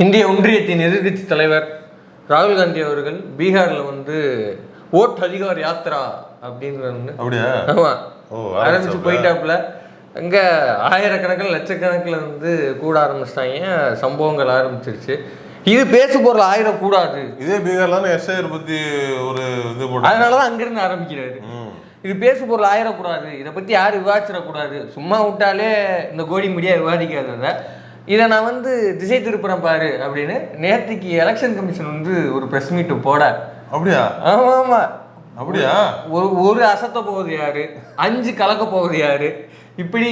இந்திய ஒன்றியத்தின் எதிர்க்கட்சி தலைவர் ராகுல் காந்தி அவர்கள் பீகார்ல வந்து ஓட் அதிகார் யாத்ரா அப்படின்ற ஒண்ணு அப்படியா? ஆமா. ஓ, ஆரம்பிச்சு ஆரம்பிச்சாப்ல. போயிட்டாப்புல அங்க ஆயிரக்கணக்கில் லட்சக்கணக்கில் வந்து கூட ஆரம்பிச்சிட்டாங்க. சம்பவங்கள் ஆரம்பிச்சிருச்சு. இது பேசு பொருள் ஆயிடக்கூடாது. இதே பீகார்ல எஸ்ஐஆர் பத்தி ஒரு இது போட்டு அதனாலதான் அங்கிருந்து ஆரம்பிக்கிறாரு. இது பேசு பொருள் ஆயிடக்கூடாது. இதை பத்தி யாரும் விவாதிச்சிடக்கூடாது. சும்மா விட்டாலே இந்த கோடி மீடியா விவாதிக்காது அதை. இதை நான் வந்து திசை திருப்புறேன் பாரு அப்படின்னு நேற்றுக்கு எலெக்ஷன் கமிஷன் வந்து ஒரு ப்ரெஸ் மீட்டு போட அப்படியா? ஆமா ஆமா அப்படியா? ஒரு ஒரு அசத்த போகுது யாரு? அஞ்சு கலக்க போகுது யாரு? இப்படி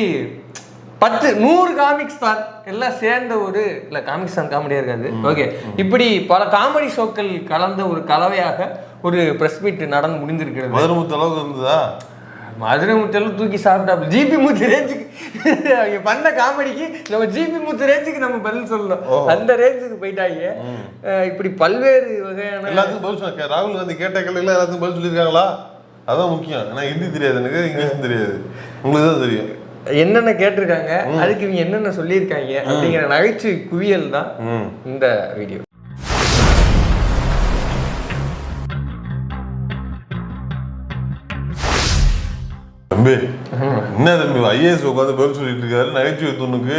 பத்து நூறு காமிக்ஸ் தான் எல்லாம் சேர்ந்த ஒரு இல்ல காமிக்ஸ் தான் காமெடியா இருக்காது. ஓகே இப்படி பல காமெடி ஷோக்கள் கலந்த ஒரு கலவையாக ஒரு பிரஸ் மீட் நடந்து முடிந்திருக்கிறது. மதுரமுத்து அளவுக்கு இருந்ததா? மதுரை முத்தெல்லாம் தூக்கி சாப்பிட்டாப்புல ஜிபி முத்து ரேஞ்சுக்கு. அவங்க பண்ண காமெடிக்கு நம்ம ஜிபி முத்து ரேஞ்சுக்கு நம்ம பதில் சொல்லணும். அந்த ரேஞ்சுக்கு போயிட்டாங்க. இப்படி பல்வேறு வகையான எல்லாத்துக்கும் பதில் சொல்ல ராகுல் காந்தி கேட்ட கேள்வியில எல்லாத்துக்கும் பதில் சொல்லியிருக்காங்களா? அதான் முக்கியம். ஏன்னா ஹிந்தி தெரியாது எனக்கு இங்கிலீஷும் தெரியாது. உங்களுக்கு தான் தெரியும். என்னென்ன கேட்டிருக்காங்க அதுக்கு இவங்க என்னென்ன சொல்லியிருக்காங்க அப்படிங்கிற நகைச்சுவை குவியல் தான் இந்த வீடியோ. தம்பி என்ன தம்பி ஐஏஎஸ் உட்காந்து பதில் சொல்லிட்டு இருக்காரு? நகைச்சுவை துணுக்கு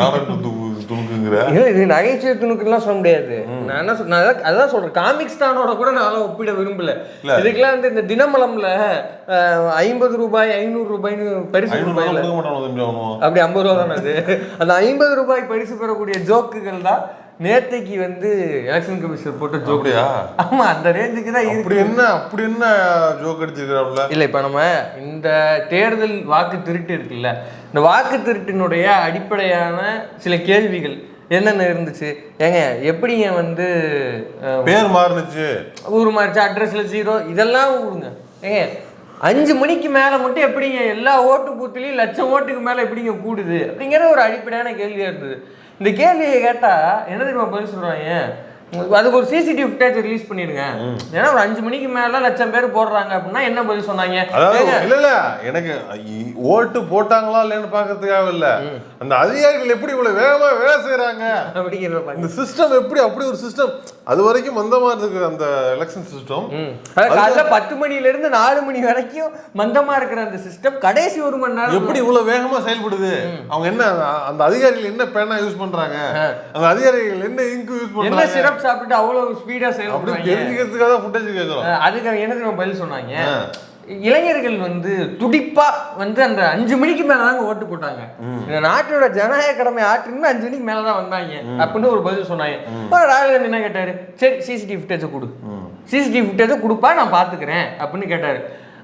நாடக துணுக்குங்கிற. இது இது நகைச்சுவை துணுக்குலாம் சொல்ல முடியாது. நான் என்ன சொல் நான் அதான் சொல்றேன். காமிக்ஸ் தானோட கூட நான் ஒப்பிட விரும்பல. இதுக்கெல்லாம் வந்து இந்த தினமலம்ல ஐம்பது ரூபாய் ஐநூறு ரூபாய்னு பரிசு அவனும் அப்படி ஐம்பது ரூபா தானே அது? அந்த ஐம்பது ரூபாய் பரிசு பெறக்கூடிய ஜோக்குகள் தான் நேத்தைக்கு வந்து எலெக்ஷன் கமிஷன் போட்ட ஜோக் ஆமா அந்த ரேஞ்சுக்கு தான் இருக்கு. என்ன அப்படி என்ன ஜோக் அடிச்சிருக்கிறாப்ல இல்ல இப்ப நம்ம இந்த தேர்தல் வாக்கு திருட்டு இருக்குல்ல இந்த வாக்கு திருட்டினுடைய அடிப்படையான சில கேள்விகள் என்னென்ன இருந்துச்சு? ஏங்க எப்படிங்க வந்து பேர் மாறுனுச்சு. ஊர் மாறிச்சு அட்ரஸ்ல ஜீரோ இதெல்லாம் விடுங்க ஏங்க அஞ்சு மணிக்கு மேலே மட்டும் எப்படிங்க எல்லா ஓட்டு பூத்துலேயும் லட்சம் ஓட்டுக்கு மேலே எப்படிங்க கூடுது? அப்படிங்கிற ஒரு அடிப்படையான கேள்வியாக இருந்தது. இந்த கேள்வியை கேட்டால் என்ன தெரியுமா பதில் சொல்கிறாங்க அதுக்கு ஒரு சிசிடிவி ஃபுட்டேஜ் ரிலீஸ் பண்ணிடுங்க. ஏன்னா ஒரு அஞ்சு மணிக்கு மேலே லட்சம் பேர் போடுறாங்க அப்படின்னா என்ன பதில் சொன்னாங்க? இல்ல இல்ல எனக்கு ஓட்டு போட்டாங்களா இல்லைன்னு பாக்கிறதுக்காக இல்ல. அந்த அதிகாரிகள் எப்படி இவ்வளவு வேகமா வேலை செய்யறாங்க அப்படிங்கிற. இந்த சிஸ்டம் எப்படி அப்படி ஒரு சிஸ்டம் அது வரைக்கும் மந்தமா இருக்கு அந்த எலெக்ஷன் சிஸ்டம் காலைல பத்து மணில இருந்து நாலு மணி வரைக்கும் மந்தமா இருக்கிற அந்த சிஸ்டம் கடைசி ஒரு மணி நேரம். எப்படி இவ்வளவு வேகமா செயல்படுது? அவங்க என்ன அந்த- அதிகாரிகள் என்ன பேனா யூஸ் பண்றாங்க? அந்த அதிகாரிகள் என்ன இங்கு யூஸ் என்ன பண்றாங்க? சாப்பிட்டு அவ்வளவு ஸ்பீடா அப்படி செயல்படுறாங்க தெரிஞ்சுக்கிறதுக்காக ஃபுட்டேஜ் கேட்கறோம் அதுக்கு என்ன தெரியுமா பதில் சொன்னாங்க. இளைஞர்கள் வந்து துடிப்பா வந்து அந்த அஞ்சு மணிக்கு மேல தாங்க ஓட்டு போட்டாங்க. இந்த நாட்டோட ஜனநாயக கடமை ஆற்றுன்னு அஞ்சு மணிக்கு மேல தான் வந்தாங்க அப்படின்னு ஒரு பதில் சொன்னாங்க. காந்தி என்ன கேட்டாரு? சரி சிசிடிவி ஃபுட்டேஜை கொடு. சிசிடிவி ஃபுட்டேஜை கொடுப்பா நான் பாத்துக்கிறேன் அப்படின்னு கேட்டாரு.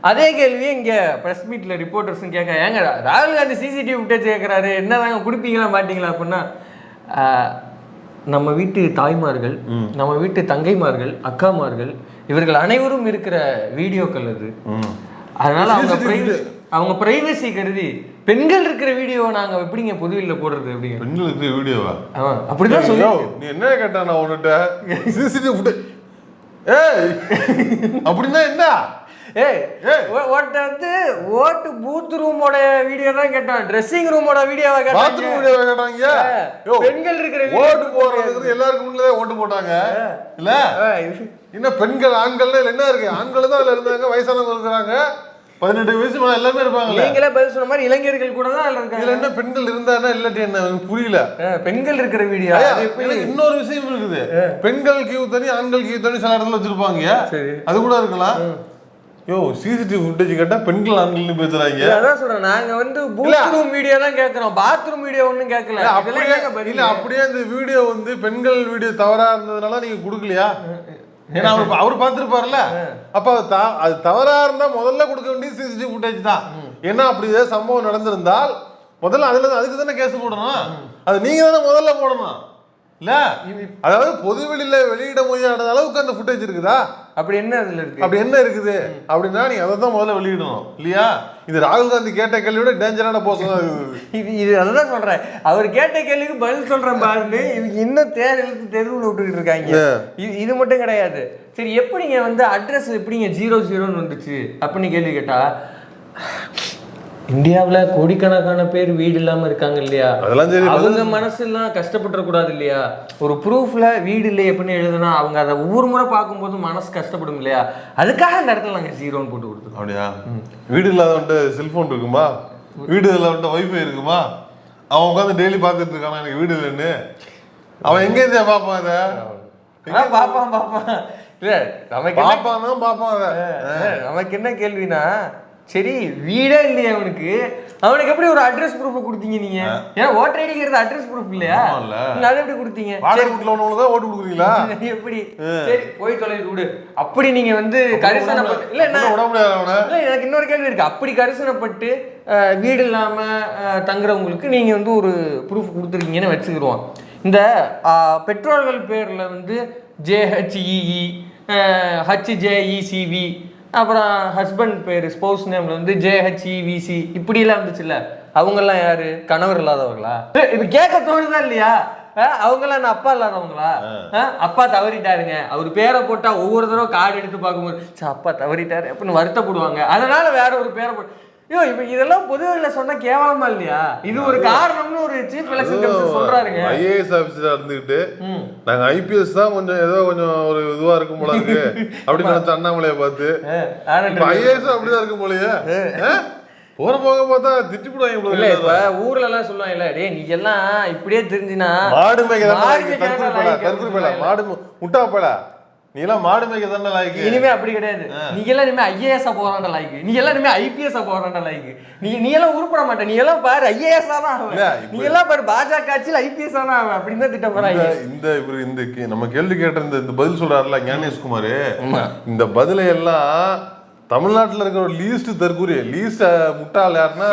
அதே கேள்வியே இங்க பிரஸ் மீட்ல ரிப்போர்ட்டர்ஸும் கேட்க ஏங்க ராகுல் காந்தி சிசிடிவி ஃபுட்டேஜ் கேட்கறாரு என்னதாங்க கொடுப்பீங்களா மாட்டீங்களா அப்படின்னா நம்ம வீட்டு தாய்மார்கள் நம்ம வீட்டு தங்கைமார்கள் அக்காமார்கள் இவர்கள் அனைவரும் இருக்கிற வீடியோக்கள் அது. அதனால அவங்க அவங்க பிரைவசி கருதி பெண்கள் இருக்கிற வீடியோவை நாங்க எப்படிங்க பொதுவெளியில போடுறது அப்படிங்க பெண்களுக்கு வீடியோவா? ஆமா அப்படிதான் சொல்லி நீ என்ன கேட்டா நான் உன்கிட்ட? சிசிடிவி ஏய் அப்படின்னா என்ன? ஏய் ஒருத்த வந்து ஓட்டு பூத் ரூமோட வீடியோ தான் கேட்டான். ட்ரெஸ்ஸிங் ரூமோட வீடியோவை பாத்ரூம் கேட்டான் வீடியோ கேட்டாங்க. பெண்கள் இருக்கிற ஓட்டு போடுறதுக்கு எல்லாருக்கும் முன்னே ஓட்டு போட்டாங்க. இல்ல? இன்னும் பெண்கள் ஆண்கள்ல என்ன இருக்கு? ஆண்கள் தான் அதுல இருந்தாங்க வயசானவங்க இருக்கிறாங்க. பதினெட்டு வயசு மேல எல்லாமே இருப்பாங்கல்ல. நீங்களே பதில் சொன்ன மாதிரி இளைஞர்கள் கூட தான் அதுல இருக்காங்க. இதுல என்ன பெண்கள் இருந்தானா இல்லாட்டி என்ன புரியல. பெண்கள் இருக்கிற வீடியோ இன்னொரு விஷயம் இருக்குது. பெண்கள் கியூ தனி ஆண்கள் கியூ தனி சில இடத்துல வச்சிருப்பாங்க. சரி. அது கூட இருக்கலாம். யோ சிசிடிவி ஃபுட்டேஜ் கேட்டா பெண்கள் ஆண்கள்னு பேசுறாங்க. அதான் சொல்றேன். நாங்க வந்து பூத் ரூம் வீடியோ தான் கேக்குறோம். பாத்ரூம் வீடியோ ஒண்ணும் கேட்கல அப்படியே? இல்ல அப்படியே அந்த வீடியோ வந்து பெண்கள் வீடியோ தவறா இருந்ததுனால நீங்க கொடுக்கலையா? ஏன்னா அவர் அவர் பார்த்திருப்பார்ல அப்ப அது தவறா இருந்தா முதல்ல கொடுக்க வேண்டியது சிசிடிவி ஃபுட்டேஜ் தான். ஏன்னா அப்படி ஏதாவது சம்பவம் நடந்திருந்தால் முதல்ல அதுல அதுக்கு தானே கேஸ் போடணும்? அது நீங்க தானே முதல்ல போடணும். இல்ல. அதாவது பொதுவெளியில வெளியிட முடியாத அளவுக்கு அந்த ஃபுட்டேஜ் இருக்குதா? அப்படி என்ன அதுல இருக்கு? அப்படி என்ன இருக்குது? அப்படின்னா நீங்க அதை தான் முதல்ல வெளியிடணும். இல்லையா? இது ராகுல் காந்தி கேட்ட கேள்வியோட டேஞ்சரான போஸ்ட் தான் இது. இது அதான் சொல்றேன். அவர் கேட்ட கேள்விக்கு பதில் சொல்றேன் பாருன்னு இவங்க இன்னும் தேர் இழுத்து தெருவில் விட்டுக்கிட்டு இருக்காங்க. இது இது மட்டும் கிடையாது. சரி எப்படிங்க வந்து அட்ரஸ் எப்படிங்க ஜீரோ ஜீரோன்னு வந்துச்சு? அப்படின்னு கேள்வி கேட்டா இந்தியாவுல கோடிக்கணக்கான பேர் வீடு இல்லாம இருக்காங்க இல்லையா? அதெல்லாம் சரி அவங்க மனசெல்லாம் கஷ்டப்பட்டுற கூடாது இல்லையா? ஒரு ப்ரூஃப்ல வீடு இல்லை எப்படின்னு எழுதுனா அவங்க அதை ஒவ்வொரு முறை பார்க்கும்போது மனசு கஷ்டப்படும் இல்லையா? அதுக்காக அந்த இடத்துல நாங்க ஜீரோன்னு போட்டு கொடுத்துருக்கோம். அப்படியா? வீடு இல்லாதவன்ட்ட செல்போன் இருக்குமா? வீடு இல்லாதவன்ட்ட வைஃபை இருக்குமா? அவன் உட்காந்து டெய்லி பார்த்துட்டு இருக்கானா? எனக்கு வீடு இல்லைன்னு. அவன் எங்க இருந்தே பார்ப்பான் அதை ஆ, பாப்பான் பாப்பான் இல்ல நமக்கு பார்ப்பான் தான் பார்ப்பான் அதை. நமக்கு என்ன கேள்வினா சரி வீடே இல்லையா அவனுக்கு. அவனுக்கு எப்படி ஒரு அட்ரஸ் ப்ரூஃப் கொடுத்தீங்க நீங்க? ஏன்னா ஓட்டர் ஐடிங்கிறது அட்ரஸ் ப்ரூஃப் இல்லையா? அதை எப்படி கொடுத்தீங்க? வாடகை வீட்டுல உள்ளவங்களுக்கு தான் ஓட்டு கொடுக்குறீங்களா? எப்படி? சரி போய் தொலை விடு. அப்படி நீங்க வந்து கரிசனப்பட்டு இல்ல என்ன இல்ல எனக்கு இன்னொரு கேள்வி இருக்கு. அப்படி கரிசனப்பட்டு வீடு இல்லாம தங்குறவங்களுக்கு நீங்க வந்து ஒரு ப்ரூஃப் கொடுத்துருக்கீங்கன்னு வச்சுக்கிருவோம். இந்த பெற்றோர்கள் பேர்ல வந்து ஜேஹெச்இஇ ஹச்ஜேஇசிவி அப்புறம் ஹஸ்பண்ட் பேர் ஸ்பௌஸ் நேம்ல வந்து ஜேஹெச்இவிசி இப்படிலாம் இருந்துச்சுல்ல அவங்கெல்லாம் யாரு? கணவர் இல்லாதவங்களா இல்ல, இது கேட்க தோணுதா இல்லையா? அஹ், அவங்கெல்லாம் நான் அப்பா இல்லாதவங்களா? அப்பா தவறிட்டாருங்க. அவர் பேரை போட்டா ஒவ்வொரு தடவை கார்டு எடுத்து பார்க்கும்போது "ச்சே, அப்பா தவறிட்டாரு அப்படின்னு வருத்தப்படுவாங்க. அதனால வேற ஒரு பேரை போட்டு ஐயோ இப்ப இதெல்லாம் பொதுவெளியில சொன்னா கேவலமா இல்லையா? இது ஒரு காரணம்னு ஒரு சீஃப் எலெக்ஷன் கமிஷன் சொல்றாருங்க. ஐஏஎஸ் ஆபீசரா இருந்துகிட்டு ம். நாங்க ஐபிஎஸ் தான் கொஞ்சம் ஏதோ கொஞ்சம் ஒரு இதுவா இருக்கும் போல இருக்கு அப்படின்னு நினைச்ச அண்ணாமலையை பார்த்து. ஐஏஎஸ் அப்படிதான் இருக்கும் போலயே? போற போக பார்த்தா திட்டி போடுவாங்க இல்ல இப்ப ஊர்ல எல்லாம் சொல்லுவாங்க இல்ல டேய் நீ எல்லாம் இப்படியே தெரிஞ்சுனா மாடு மேய்க்க மாடு மேய்க்க மாடு முட்டா பேல நீ எல்லாம் மாடு மேய்க்க தானே லாய்க்கு? இனிமே அப்படி கிடையாது. நீங்க எல்லாம் இனிமே ஐஏஎஸ் போறாண்ட லாய்க்கு. நீ எல்லாம் இனிமே ஐபிஎஸ் போறாண்ட லாய்க்கு. நீ நீ எல்லாம் உருப்பட மாட்ட நீ எல்லாம் பாரு ஐஏஎஸ் தான் இப்ப- நீ எல்லாம் பாரு பாஜக ஆட்சியில் ஐபிஎஸ் தான் ஆவ. அப்படின்னு தான் திட்டம் போறாங்க இந்த- இந்த இவரு இந்த கே- நம்ம கேள்வி கேட்ட இந்த இந்த பதில் சொல்றாருல ஞானேஷ்குமார். இந்த பதிலை எல்லாம் தமிழ்நாட்டுல இருக்கிற ஒரு லீஸ்ட் தற்கூரி லீஸ்ட் முட்டாள் யாருன்னா.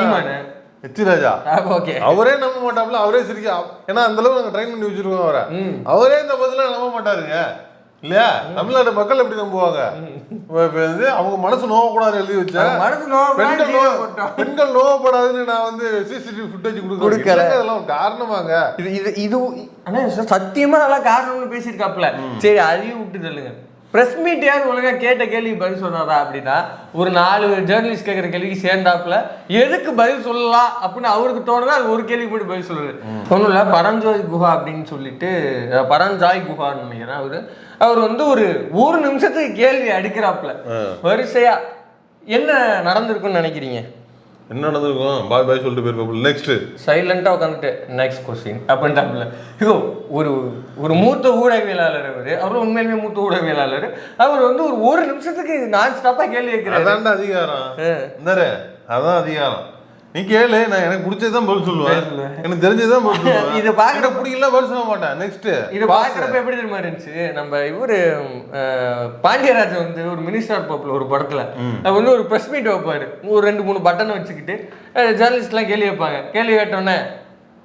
H Raja okay. அவரே நம்ப மாட்டாப்ல அவரே சிரிக்க ஏன்னா அந்த அளவுக்கு நாங்க ட்ரைன் பண்ணி வச்சிருக்கோம் அவரை. அவரே இந்த பதில நம்ப மாட்டாருங்க. இல்லையா? தமிழ்நாடு மக்கள் எப்படி நம்புவாங்க? வந்து அவங்க மனசு நோவக்கூடாது எழுதி வச்சேன் மனசு நோவு பெண்கள் பெண்கள் நோவப்படாதுன்னு நான் வந்து சிசிடிவி ஃபுட்டேஜ் கொடுக்கல. கொடுக்கல அதெல்லாம் ஒரு காரணமாங்க? இது இது இது ச- சத்தியமா நல்லா காரணம்னு பேசியிருக்காப்ல சரி அதையும் விட்டு தள்ளுங்க. பிரஸ் மீட் யாரும் ஒழுங்கா கேட்ட கேள்வி பதில் சொன்னாரா அப்படின்னா ஒரு நாலு ஜேர்னலிஸ்ட் கேட்குற கேள்விக்கு சேர்ந்தாப்புல எதுக்கு பதில் சொல்லலாம் அப்படின்னு அவருக்கு தோணுதோ அது ஒரு கேள்வி மட்டும் பதில் சொல்லுது. ஒன்றும் இல்லை பரஞ்சோய் குஹா அப்படின்னு சொல்லிட்டு பரஞ்சாய் குஹான்னு நினைக்கிறேன் அவரு. அவர் வந்து ஒரு ஒரு நிமிஷத்துக்கு கேள்வி அடிக்கிறாப்புல வரிசையா என்ன நடந்திருக்குன்னு நினைக்கிறீங்க? என்ன நடந்திருக்கும் பாய் பாய் சொல்லிட்டு போயிருப்பாப்புல நெக்ஸ்ட் சைலண்டாக உட்காந்துட்டு நெக்ஸ்ட் கொஸ்டின் அப்படின்ட்டாப்புல இதோ ஒரு ஒரு மூத்த ஊடகவியலாளர் அவர். அவர் உண்மையிலுமே மூத்த ஊடகவியலாளர். அவர் வந்து ஒரு ஒரு நிமிஷத்துக்கு நான் ஸ்டாப்பாக கேள்வி கேட்கிறாரு. அதான்டா அதிகாரம். அதான் அதிகாரம். நீ கேளு நான் எனக்கு பிடிச்சதுதான் பதில் சொல்லுவேன் எனக்கு தெரிஞ்சதுதான் பதில் சொல்லுவேன் இது பார்க்கற- பிடிக்கல பதில் சொல்ல மாட்டேன். நெக்ஸ்ட் இது பார்க்குறப்ப எப்படி தெரியுமா இருந்துச்சு? நம்ம இவரு அஹ், பாண்டியராஜன் வந்து ஒரு மினிஸ்டர் பாப்பில் ஒரு படத்துல அவர் வந்து ஒரு ப்ரெஸ் மீட் வைப்பாரு. ஒரு ரெண்டு மூணு பட்டனை வச்சுக்கிட்டு ஜேர்னலிஸ்ட்லாம் கேள்வி வைப்பாங்க கேள்வி கேட்டோன்னே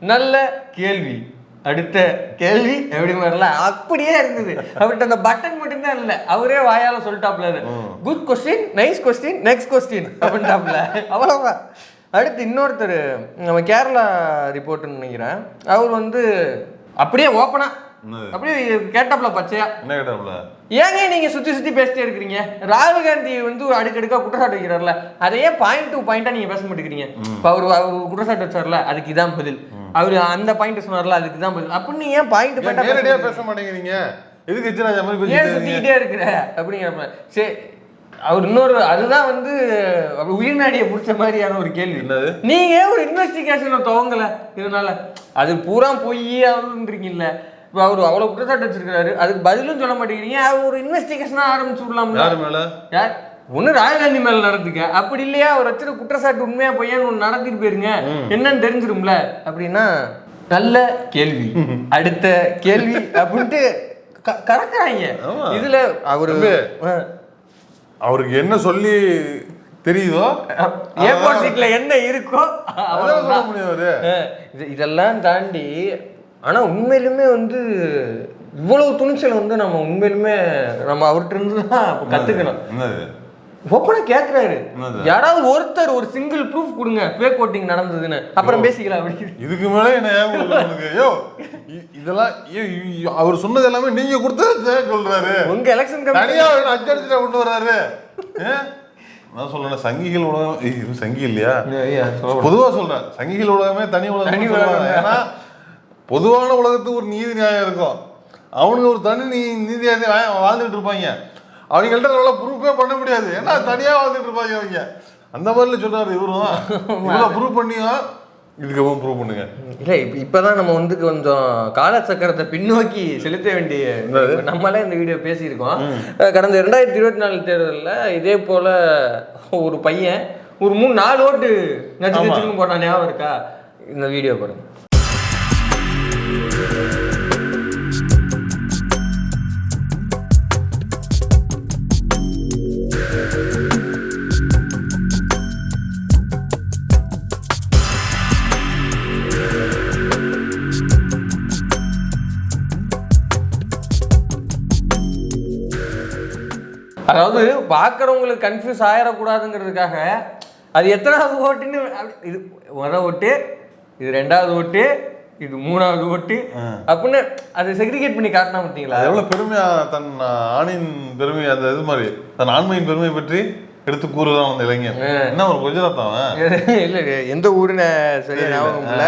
நல்ல கேள்வி. அடுத்த கேள்வி எப்படி மாதிரிலாம் அப்படியே இருந்தது. அவர்கிட்ட அந்த பட்டன் மட்டும்தான் இல்லை. அவரே வாயால சொல்லிட்டாப்ல good question nice question next question அப்படின்ட்டாப்ல. அவ்வளவுதான். அடுத்து இன்னொருத்தர் நம்ம கேரளா ரிப்போர்ட்னு நினைக்கிறேன். அவர் வந்து அப்படியே ஓப்பனா? அப்படியே கேட்டாப்ல பச்சையா? என்ன கேட்டாப்ல? ஏங்க நீங்க சுத்தி சுத்தி பேசிட்டே இருக்கிறீங்க? ராகுல் காந்தி வந்து அடுக்கடுக்கா குற்றச்சாட்டு வைக்கிறார்ல. அதையே பாயிண்ட் டு பாயிண்டா நீங்க பேச மாட்டேங்கிறீங்க? இப்ப அவர் அவர் குற்றச்சாட்டு வச்சார்ல அதுக்கு இதான் பதில். அவர் அந்த பாயிண்ட் சொன்னார்ல அதுக்கு தான் பதில். அப்படின்னு ஏன் பாயிண்ட் பாயிண்டா பேச மாட்டேங்கிறீங்க? எதுக்கு ஏன்? சுத்திக்கிட்டே இருக்கிற? அப்படிங்கிறப்ப சரி அவர் இன்னொரு அதுதான் வந்து உயிர்நாடியை பிடிச்ச மாதிரியான ஒரு கேள்வி. என்னது? நீங்க ஒரு இன்வெஸ்டிகேஷனை துவங்கல? இதனால அது பூரா பொய் ஆகுன்றீங்கல்ல இப்போ அவர் அவ்வளவு குற்றச்சாட்டு வச்சிருக்காரு அதுக்கு பதிலும் சொல்ல மாட்டேங்கிறீங்க. அவர் ஒரு இன்வெஸ்டிகேஷனா ஆரம்பிச்சு விடலாம்ல? யாரு மேல? யார் ஒண்ணு ராஜகாந்தி மேல நடந்துக்க. அப்படி இல்லையா? அவர் வச்சிருக்க குற்றச்சாட்டு உண்மையா பொய்யான்னு ஒண்ணு நடத்திட்டு போயிருங்க. என்னன்னு தெரிஞ்சிரும்ல. அப்படின்னா நல்ல கேள்வி. அடுத்த கேள்வி அப்படின்ட்டு கறக்குறாங்க. இதுல அவரு. அவருக்கு என்ன சொல்லி தெரியுதோ ஏ ஃபோர் சீட்ல என்ன இருக்கோ அதான் அவ்வளவுதான். சொல்ல இது- இதெல்லாம் தாண்டி ஆனா உண்மையிலுமே வந்து இவ்வளவு துணிச்சல் வந்து நம்ம உண்மையிலுமே நம்ம அவர்கிட்ட இருந்து தான் கத்துக்கணும். என்னது ஓப்பனா கேக்குறாரு. என்னது? யாராவது ஒருத்தர் ஒரு சிங்கிள் ப்ரூஃப் கொடுங்க ஃபேக் ஓட்டிங் நடந்ததுன்னு. அப்புறம் பேசிக்கலாம் அப்படி. இதுக்கு மேல என்ன ஐயோ இதெல்லாம் அவர் சொன்னது எல்லாமே நீங்க கொடுத்தது சொல்றாரு? உங்க எலெக்ஷன் கமிஷன் தனியா ஒரு அச்சடிச்சுட்டா கொண்டு வர்றாரு? நான் சொல்றேன் சங்கிகள் உலகம் இது சங்கி இல்லையா? ஐயா, சொல்ல பொதுவா சொல்றேன். சங்கிகள் உலகமே தனி உலகம். ஏன்னா பொதுவான உலகத்துக்கு ஒரு நீதி நியாயம் இருக்கும். அவனுங்க ஒரு தனி நீ நீதியாக வாழ்ந்துட்டு இருப்பாங்க. அவங்கள்ட்ட நல்லா ப்ரூஃபே பண்ண முடியாது. ஏன்னா தனியா வாழ்ந்துட்டு இருப்பாங்க அவங்க அந்த மாதிரில சொல்றாரு இவரும். இவ்வளவு ப்ரூவ் பண்ணியும் இதுக்கப்புறம் ப்ரூவ் பண்ணுங்க. இல்ல இப்ப இப்பதான் நம்ம வந்து கொஞ்சம் காலச்சக்கரத்தை பின்னோக்கி செலுத்த வேண்டிய நம்மளே இந்த வீடியோ பேசியிருக்கோம். கடந்த ரெண்டாயிரத்தி இருபத்தி நாலு தேர்தலில் இதே போல ஒரு பையன் ஒரு மூணு நாலு ஓட்டு நச்சு. நச்சுன்னு போட்டான் ஞாபகம் இருக்கா? இந்த வீடியோ பாருங்க. அதாவது பார்க்குறவங்களுக்கு கன்ஃபியூஸ் ஆயிடக்கூடாதுங்கிறதுக்காக அது எத்தனாவது ஓட்டுன்னு இது முத ஓட்டு இது ரெண்டாவது ஓட்டு இது மூணாவது ஓட்டு அப்படின்னு அதை செக்ரிகேட் பண்ணி காட்டினா பார்த்தீங்களா? அது எவ்வளவு பெருமையா தன் ஆணின் பெருமை அந்த இது மாதிரி தன் ஆண்மையின் பெருமை பற்றி எடுத்து கூறுதான் அந்த இளைஞன். என்ன ஒரு குஜராத் அவன்? இல்லை எந்த ஊருன்னு சரியா ஞாபகம் இல்ல,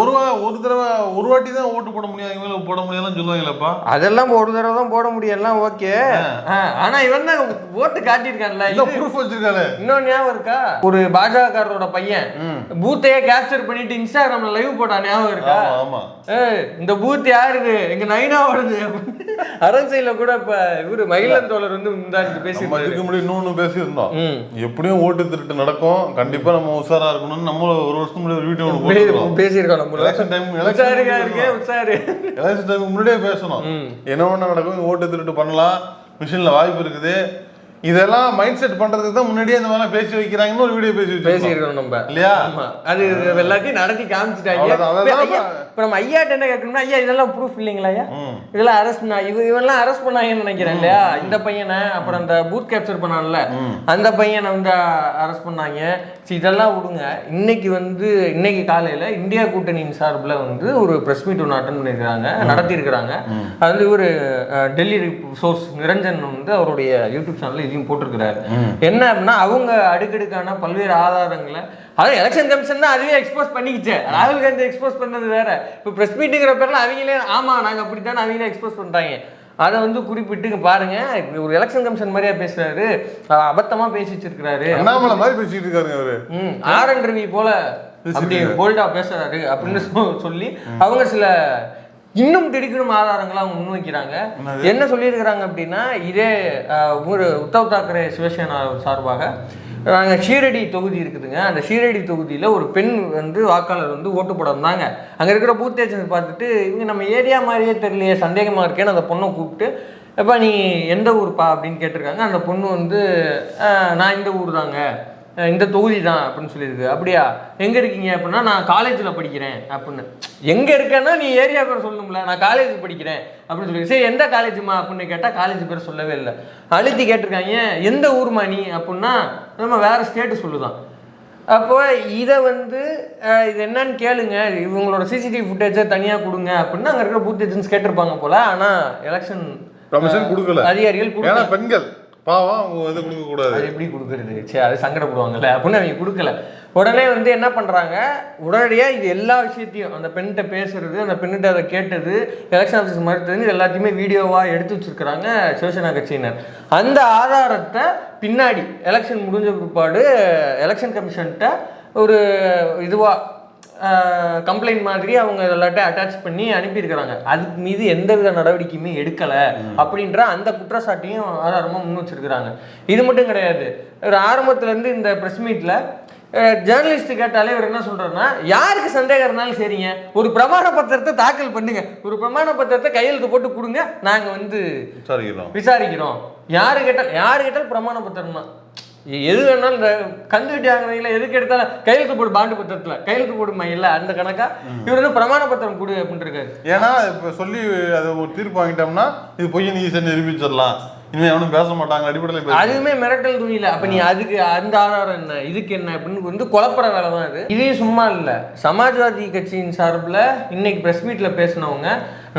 ஒரு ஒரு தடவை ஒரு வாட்டி தான் ஓட்டு போட முடியும் இவங்க போட முடியாதுன்னு சொல்லுவாங்களேப்பா. அதெல்லாம் ஒரு தடவை தான் போட முடியும் எல்லாம் ஓகே. ஆனா இவன் தான் ஓட்டு காட்டியிருக்கான்ல? இல்ல ப்ரூஃப் வச்சிருக்காரு இன்னொன்னு ஞாபகம் இருக்கா? ஒரு பாஜகரோட பையன் பூத்தையே கேப்சர் பண்ணிட்டு இன்ஸ்டாகிராம்ல லைவ் போட்டான் ஞாபகம் இருக்கா? ஆமா இந்த பூத் யாருது? எங்க நைனா வருது அரண்சையில கூட இப்ப இவரு மகிழன் தோழர் வந்து நம்ம பேசியிருந்தாரு இதுக்கு முன்னாடி இன்னொன்னு பேசியிருந்தோம். எப்படியும் ஓட்டு திருட்டு நடக்கும். கண்டிப்பா நம்ம உஷாரா இருக்கணும்னு நம்ம ஒரு வருஷம் முன்னாடி ஒரு வீடியோ ஒன்று பேசியிருக்கோம் நம்ம எலெக்ஷன் டைம் எலெக்ஷன் டைம் முன்னாடியே பேசணும். என்ன ஒண்ணு நடக்கும் ஓட்டு திருட்டு பண்ணலாம். மிஷின்ல வாய்ப்பு இருக்குது. இதெல்லாம் மைண்ட் செட் பண்றதுக்கு தான் முன்னாடியே இந்த மாதிரி பேசி வைக்கிறாங்கன்னு ஒரு வீடியோ பேசி பேசியிருக்கோம் நம்ம. இல்லையா? அது இது எல்லாத்தையும் நடத்தி காமிச்சிட்டாங்க. இப்ப ஐயா, நம்ம ஐயாட்ட என்ன கேட்கணும்னா ஐயா இதெல்லாம் ப்ரூஃப் இல்லைங்களா ஐயா. இதெல்லாம் அரெஸ்ட் இவ இவெல்லாம் அரெஸ்ட் பண்ணாங்கன்னு நினைக்கிறேன் இல்லையா? இந்த பையனை அப்புறம் அந்த பூத் கேப்சர் பண்ணான்ல. அந்த பையனை வந்து அரெஸ்ட் பண்ணாங்க. சரி, இதெல்லாம் விடுங்க. இன்னைக்கு வந்து இன்னைக்கு காலையில இந்தியா கூட்டணியின் சார்பில் வந்து ஒரு பிரஸ் மீட் ஒன்று அட்டன் பண்ணியிருக்காங்க நடத்தியிருக்கிறாங்க. அது வந்து இவர் டெல்லி சோர்ஸ் நிரஞ்சன் வந்து அவருடைய யூடியூப் சேனல்ல இதையும் போட்டிருக்கிறாரு. என்ன அப்படின்னா அவங்க அடுக்கடுக்கான பல்வேறு ஆதாரங்களை அதாவது எலெக்ஷன் கமிஷன் தான் அதுவே எக்ஸ்போஸ் பண்ணிக்கிச்சு. ராகுல் காந்தி எக்ஸ்போஸ் பண்ணது வேற. இப்போ ப்ரெஸ் மீட்டுங்கிற பேர்ல அவங்களே ஆமா நாங்க அப்படித்தானே அவங்களே எக்ஸ்போஸ் பண்றாங்க. அதை வந்து குறிப்பிட்டு பாருங்க ஒரு எலெக்ஷன் கமிஷன் மாதிரியா பேசுறாரு. அபத்தமா பேசி வச்சிருக்கிறாரு. அண்ணாமலை மாதிரி பேசிட்டு இருக்காருங்க அவரு. ஆர் என் ரவி போல அப்படி போல்டா பேசுறாரு அப்படின்னு சொல்லி அவங்க சில இன்னும் திடுக்கிடும் ஆதாரங்களை அவங்க முன்வைக்கிறாங்க. என்ன சொல்லியிருக்கிறாங்க அப்படின்னா இதே ஒரு உத்தவ் தாக்கரே சிவசேனா சார்பாக நாங்கள் ஷீரடி தொகுதி இருக்குதுங்க. அந்த ஷீரடி தொகுதியில் ஒரு பெண் வந்து வாக்காளர் வந்து ஓட்டு போட வந்தாங்க. அங்கே இருக்கிற பூத் ஏஜென்ட் பார்த்துட்டு இவங்க நம்ம ஏரியா மாதிரியே தெரியலையே சந்தேகமாக இருக்கேன்னு அந்த பொண்ணை கூப்பிட்டு எப்பா நீ எந்த ஊர்ப்பா அப்படின்னு கேட்டிருக்காங்க. அந்த பொண்ணு வந்து "அஹ், நான் இந்த ஊர் தாங்க இந்த தொகுதி தான் அப்படின்னு சொல்லியிருக்கு. அப்படியா? எங்கே இருக்கீங்க அப்படின்னா நான் காலேஜில் படிக்கிறேன் அப்படின்னு. எங்கே இருக்கேன்னா நீ ஏரியா பேர் சொல்லணும்ல. நான் காலேஜ் படிக்கிறேன் அப்படின்னு சொல்லி சரி எந்த காலேஜுமா அப்படின்னு கேட்டால் காலேஜ் பேர் சொல்லவே இல்லை. அழுத்தி கேட்டிருக்காங்க எந்த ஊர்மா நீ அப்படின்னா நம்ம வேறு ஸ்டேட்டு சொல்லுதான். அப்போ இதை வந்து இது என்னன்னு கேளுங்க. இவங்களோட சிசிடிவி ஃபுட்டேஜை தனியாக கொடுங்க அப்படின்னு அங்கே இருக்கிற பூத் ஏஜென்ட்ஸ் கேட்டிருப்பாங்க போல. ஆனால் எலெக்ஷன் அதிகாரிகள் பெண்கள். பாவம் அவங்க வந்து கொடுக்கக்கூடாது. அது எப்படி கொடுக்குறது? சரி அது சங்கடப்படுவாங்கல்ல. அப்படின்னு அவங்க கொடுக்கல. உடனே வந்து என்ன பண்ணுறாங்க உடனடியாக இது எல்லா விஷயத்தையும் அந்த பெண்கிட்ட பேசுறது அந்த பெண்ணிட்ட அதை கேட்டது எலெக்ஷன் ஆஃபீஸ் மறுத்தது எல்லாத்தையுமே வீடியோவாக எடுத்து வச்சிருக்கிறாங்க சிவசேனா கட்சியினர். அந்த ஆதாரத்தை பின்னாடி எலெக்ஷன் முடிஞ்ச பிற்பாடு எலெக்ஷன் கமிஷன்கிட்ட ஒரு இதுவாக கம்ப்ளைண்ட் மாதிரி அவங்க எல்லாத்தையும் அட்டாச் பண்ணி அனுப்பியிருக்கிறாங்க. அதுக்கு மீது எந்தவித நடவடிக்கையுமே எடுக்கலை அப்படின்ற அந்த குற்றச்சாட்டையும் ஆதாரமாக முன் வச்சிருக்கிறாங்க. இது மட்டும் கிடையாது. ஒரு ஆரம்பத்துலேருந்து இந்த ப்ரெஸ் மீட்டில் ஜேர்னலிஸ்ட் கேட்டாலே இவர் என்ன சொல்றாருன்னா யாருக்கு சந்தேகம் இருந்தாலும் சரிங்க. ஒரு பிரமாண பத்திரத்தை தாக்கல் பண்ணுங்க. ஒரு பிரமாண பத்திரத்தை கையெழுத்து போட்டு கொடுங்க. நாங்க வந்து விசாரிக்கிறோம். விசாரிக்கிறோம். யாரு கேட்டால் யாரு கேட்டாலும் பிரமாண பத்திரம் தான் எது வேணாலும் இந்த கந்து வெட்டி வாங்குறீங்களா எதுக்கு எடுத்தாலும் கையெழுத்து போடு பாண்டு பத்திரத்துல கையெழுத்து போடுமா இல்ல அந்த கணக்கா? இவர் வந்து பிரமாண பத்திரம் கொடு அப்படின்னு இருக்காரு ஏன்னா இப்ப சொல்லி அதை ஒரு தீர்ப்பு வாங்கிட்டோம்னா இது பொய்யன் ஈஸியாக நிரூபிச்சிடலாம். இனிமே எவனும் பேச மாட்டாங்க அடிப்படையில் அதுவுமே மிரட்டல் துணியில அப்ப நீ அதுக்கு அந்த ஆதாரம் என்ன? இதுக்கு என்ன? அப்படின்னு வந்து குழப்புற வேலை தான் இது. இதே சும்மா இல்ல. சமாஜ்வாதி கட்சியின் சார்பில் இன்னைக்கு பிரஸ் மீட்ல பேசினவங்க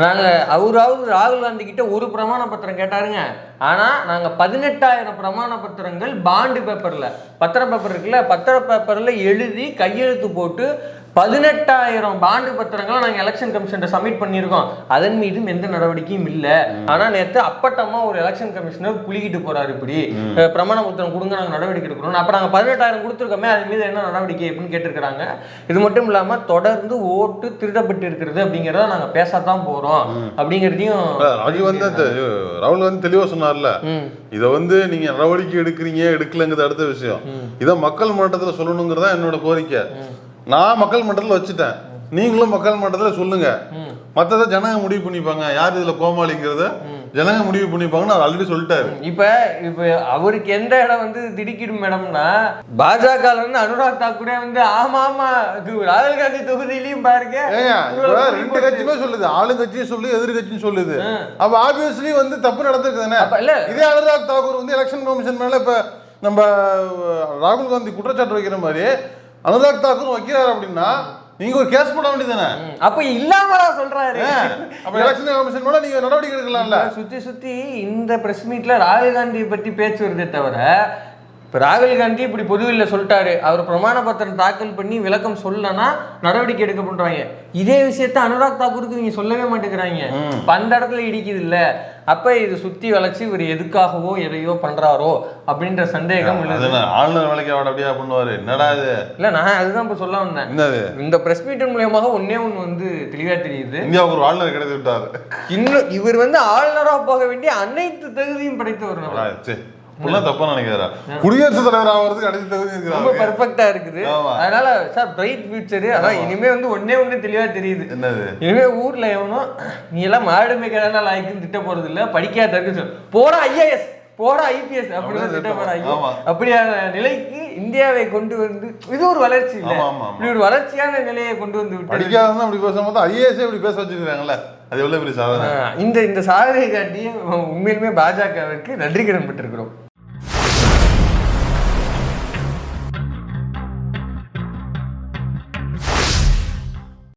நாங்கள் அவராவது ராகுல் காந்தி கிட்ட ஒரு பிரமாண பத்திரம் கேட்டாருங்க. ஆனால் நாங்கள் பதினெட்டாயிரம் பிரமாண பத்திரங்கள் பாண்டு பேப்பரில் பத்திர பேப்பர் இருக்குல்ல பத்திர பேப்பரில் எழுதி கையெழுத்து போட்டு பதினெட்டாயிரம் பாண்டு பத்திரங்களை நாங்க எலெக்ஷன் கமிஷன் சப்மிட் பண்ணியிருக்கோம். அதன் மீதும் எந்த நடவடிக்கையும் இல்ல. ஆனா நேத்து அப்பட்டமா ஒரு எலெக்ஷன் கமிஷனர் புலிகிட்டு போறாரு இப்படி. பிரமாண பத்திரம் கொடுங்க நாங்க நடவடிக்கை எடுக்கிறோம் அப்ப நாங்க பதினெட்டாயிரம் கொடுத்துருக்கோமே அது மீது என்ன நடவடிக்கை அப்படின்னு கேட்டிருக்கிறாங்க. இது மட்டும் இல்லாம தொடர்ந்து ஓட்டு திருடப்பட்டு இருக்கிறது அப்படிங்கறத நாங்க பேசத்தான் போறோம். அப்படிங்கிறதையும் ராஜீவ் வந்து அந்த, ராகுல் வந்து தெளிவா சொன்னார்ல. இத வந்து நீங்க நடவடிக்கை எடுக்கிறீங்க எடுக்கலங்கிறது அடுத்த விஷயம். இத மக்கள் மன்றத்துல சொல்லணுங்கிறதா என்னோட கோரிக்கை. நான் மக்கள் மன்றத்துல வச்சுட்டேன். நீங்களும் மக்கள் மன்றத்துல சொல்லுங்க. ம். மத்தத ஜனங்க முடிவு பண்ணிப்பாங்க. யார் இதுல கோமாளிங்கிறத ஜனங்க முடிவு பண்ணிப்பாங்கன்னு அவர் ஆல்ரெடி சொல்லிட்டாரு. இப்ப இப்ப அவருக்கு எந்த இடம் வந்து திடுக்கிடும் மேடம்னா பாஜக அனுராக் தாக்கூரே வந்து ஆமா ஆமா ராகுல் காந்தி தொகுதியிலயும் பாருங்க. ரெண்டு கட்சியுமே சொல்லுது. ஆளுங்கட்சியும் சொல்லுது எதிர்கட்சியும் சொல்லுது. அப்ப ஆப்வியஸ்லி வந்து தப்பு நடந்திருக்கு தானே? அப்ப இல்ல. இதே அனுராக் தாக்கூர் வந்து எலெக்ஷன் கமிஷன் மேல இப்ப நம்ம ராகுல் காந்தி குற்றச்சாட்டு வைக்கிற மாதிரி அனுராக் தாக்கூர் வைக்கிறாரு அப்படின்னா நீங்க ஒரு கேஸ் போட வேண்டியதானே அப்ப இல்லாமலா சொல்றாரு. அப்ப எலெக்ஷன் கமிஷன் மேல நீங்க நடவடிக்கை எடுக்கலாம்ல? சுத்தி சுத்தி இந்த பிரஸ் மீட்ல ராகுல் காந்தியை பத்தி பேச்சு வருதே தவிர இப்ப ராகுல் காந்தி இப்படி பொதுவில் சொல்லிட்டாரு. அவர் பிரமாண பத்திரம் தாக்கல் பண்ணி விளக்கம் சொல்லனா நடவடிக்கை எடுக்க பண்றாங்க இதே விஷயத்த அனுராக் தாக்கூருக்கு நீங்க சொல்லவே மாட்டேங்கிறாங்க. அந்த இடத்துல இடிக்குது இல்ல. அப்ப இது சுத்தி வளைச்சு இவர் எதுக்காகவோ எதையோ பண்றாரோ அப்படின்ற சந்தேகம் ஆளுநர் வேலைக்கு அவட அப்படியா பண்ணுவாரு. என்னடா இது? இல்ல நான் அதுதான் இப்ப சொல்ல வந்தேன். இந்த பிரஸ் மீட் மூலியமாக ஒன்னே ஒண்ணு வந்து தெளிவா தெரியுது. இந்தியாவுக்கு ஒரு ஆளுநர் கிடைத்து விட்டாரு. இன்னும் இவர் வந்து ஆளுநரா போக வேண்டிய அனைத்து தகுதியும் படைத்த சே, இப்படிலாம் தப்பா நினைக்கிறாரா? குடியரசுத் தலைவர் ஆகிறதுக்கு கடைசி தகுதி ரொம்ப பெர்ஃபெக்ட்டா இருக்குது. அதனால சார் பிரைட் ஃபியூச்சர் அதான் இனிமே வந்து ஒண்ணே ஒண்ணு தெளிவா தெரியுது. என்னது? இனிமே ஊர்ல எவனும் நீ எல்லாம் மாடு மேய்க்கிறதா லாய்க்குன்னு திட்ட போறது இல்ல படிக்காத இருக்கு. போடா ஐஏஎஸ் போடா ஐபிஎஸ் அப்படின்னு. அப்படியான நிலைக்கு இந்தியாவை கொண்டு வந்து இது ஒரு வளர்ச்சி இல்ல. இப்படி ஒரு வளர்ச்சியான நிலையை கொண்டு வந்து படிக்காதான் அப்படி பேசும்போது ஐஏஎஸ் இப்படி பேச வச்சிருக்காங்கல்ல அது எவ்வளவு பெரிய சாதனை? இந்த இந்த சாதனை காட்டி உண்மையிலுமே பாஜகவிற்கு நன்றி கடன் பெற்றிருக்கிறோம்.